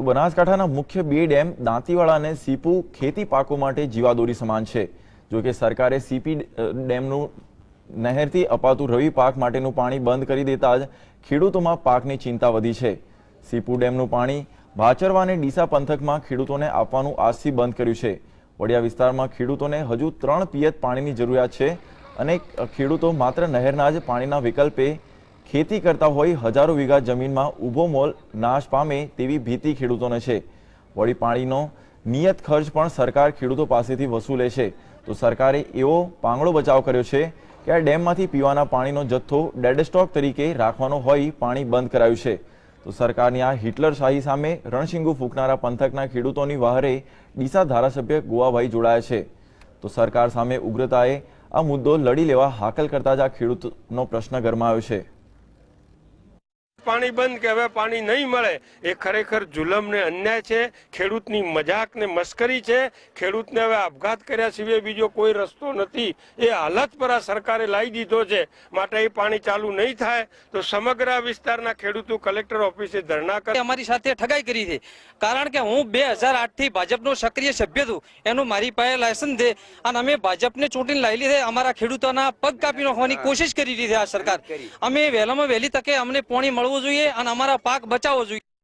તો બનાસકાંઠાના મુખ્ય બે ડેમ, દાંતીવાડા અને સીપુ ખેતી પાકો માટે જીવાદોરી સમાન છે. જો કે સરકારે સીપી ડેમનું નહેરથી અપાતું રવિ પાક માટેનું પાણી બંધ કરી દેતા જ ખેડૂતોમાં પાકની ચિંતા વધી છે. સીપુ ડેમનું પાણી ભાચરવા અને ડીસા પંથકમાં ખેડૂતોને આપવાનું આજથી બંધ કર્યું છે. વડિયા વિસ્તારમાં ખેડૂતોને હજુ ત્રણ પિયત પાણીની જરૂરિયાત છે અને ખેડૂતો માત્ર નહેરના જ પાણીના વિકલ્પે ખેતી કરતા હોય હજારો વીઘા જમીનમાં ઊભો મોલ નાશ પામે તેવી ભીતિ ખેડૂતોને છે. વળી પાણીનો નિયત ખર્ચ પણ સરકાર ખેડૂતો પાસેથી વસૂલે છે. તો સરકારે એવો પાંગળો બચાવ કર્યો છે કે આ ડેમમાંથી પીવાના પાણીનો જથ્થો ડેડ સ્ટોક તરીકે રાખવાનો હોય પાણી બંધ કરાયું છે. તો સરકારની આ હિટલર શાહી સામે રણશીંગુ ફૂંકનારા પંથકના ખેડૂતોની વહારે ડીસા ધારાસભ્ય ગોવાભાઈ જોડાયા છે. તો સરકાર સામે ઉગ્રતાએ આ મુદ્દો લડી લેવા હાકલ કરતા જ આ ખેડૂતનો પ્રશ્ન ગરમાયો છે. પાણી બંધ કે હવે પાણી નહીં મળે એ ખરેખર જુલમ ને અન્યાય છે ખેડૂતની મજાક ને મસ્કરી છે. ખેડૂતને હવે આપઘાત કર્યા સિવાય બીજો કોઈ રસ્તો નથી. એ હાલત પર આ સરકારે લાવી દીધો છે. માટે એ પાણી ચાલુ નહીં થાય તો સમગ્ર વિસ્તારના ખેડૂતો કલેક્ટર ઓફિસે ધરણા કરે અમારી સાથે ઠગાઈ કરી છે. કારણ કે હું બે હજાર આઠથી ભાજપનો સક્રિય સભ્ય છું. એનું મારી પાસે લાયસન્સ છે. અને અમે ભાજપને ચૂંટીને લાવી લીધે. અમારા ખેડૂતોના પગ કાપી નાખવાની કોશિશ કરી રહી છે આ સરકાર. અમે વહેલામાં વહેલી તકે અમને પાણી મળવું જોઈએ અને અમારા પાક બચાવવો જોઈએ.